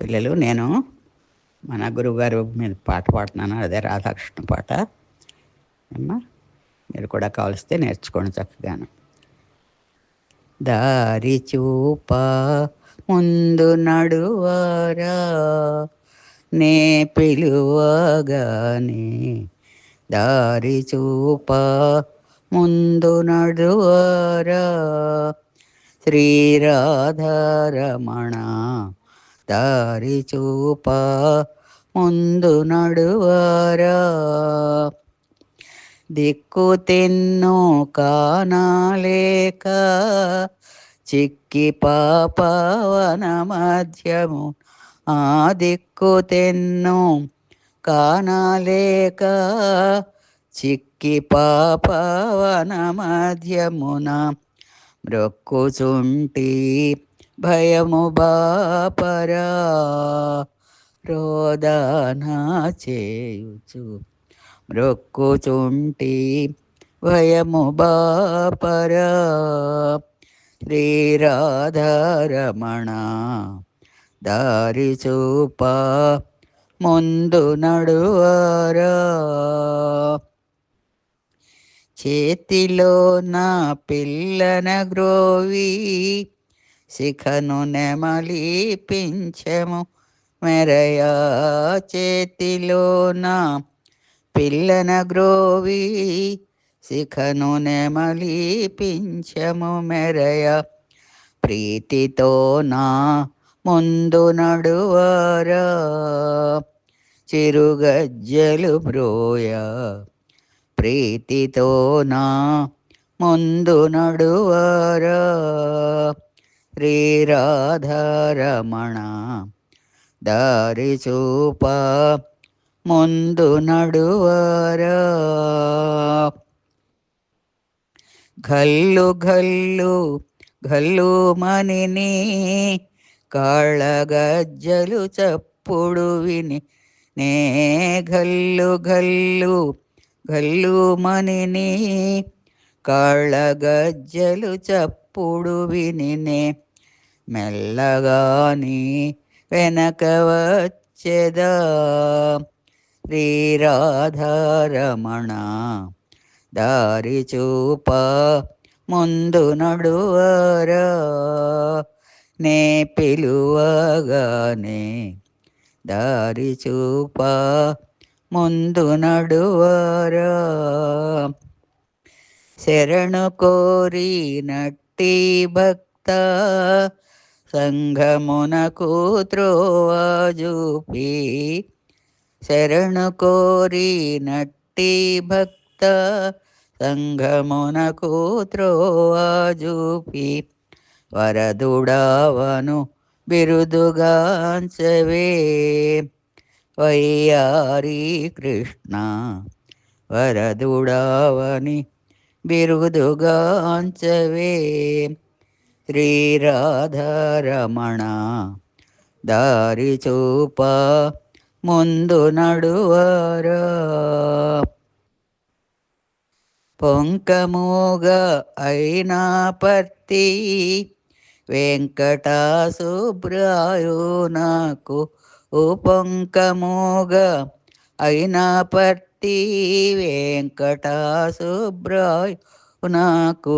పిల్లలు నేను మన గురువుగారు మీద పాట పాడుతున్నాను అదే రాధాకృష్ణ పాట. అమ్మా మీరు కూడా కావలిస్తే నేర్చుకోండి చక్కగాను. దారి చూప ముందు నడువారా నే పిలువగానే. దారి చూప ముందు నడువారా శ్రీరాధారమణ దారి చూప ముందు నడువారా. దిక్కు తిన్ను కానాలేక చిక్కి పాపవన మధ్యము. ఆ దిక్కు తిన్ను కానాలేక చిక్కి పాపవన మధ్యమున మ్రొక్కుచుంటి భయము బాపరా రోదనా చేయుచు. మ్రొక్కుచుంటి భయము బాపరా శ్రీరాధారమణ దారి చూప ముందు నడువారా. చేతిలో నా పిల్లన గ్రోవి శిఖను నెమలి మెరయా చేతిలోన పిల్లన గ్రోవి శిఖను నెమలి మెరయా ప్రీతితో నా ముందు నడువారా. చిరుగజ్జలు బ్రోయ ప్రీతితో నా ముందు నడువారా. శ్రీరాధారమణ దారి చూప ముందు నడువారా. ఘల్లు ఘల్లు ఘల్లు మనిని కాళ్ళ గజ్జలు చప్పుడు విని నే ఘల్లు ఘల్లు ఘల్లు మనిని కాళ్ళ గజ్జలు చప్పుడు వినినే మెల్లగాని వెనక వచ్చెదా? శ్రీరాధారమణ దారి చూప ముందు నడువరా? నే పిలువగానే దారి చూప ముందు నడువరా? శరణు కోరినట్టు భక్తి భక్త సంఘమునకు త్రోవా శరణు కోరి నట్టి భక్త సంఘమునకు త్రోవా వరదుడావను బిరుదుగాంచవే. వయ్యారి కృష్ణ వరదుడావని బిరుదుగాంచవే. శ్రీరాధారమణ దారి చూప ముందు నడువారా. పొంకమూగా అయినా పర్తి వెంకటాసుబ్రాయు నాకు పొంకమూగా అయినా పర్తి. వెంకటాసుబ్రాయు నాకు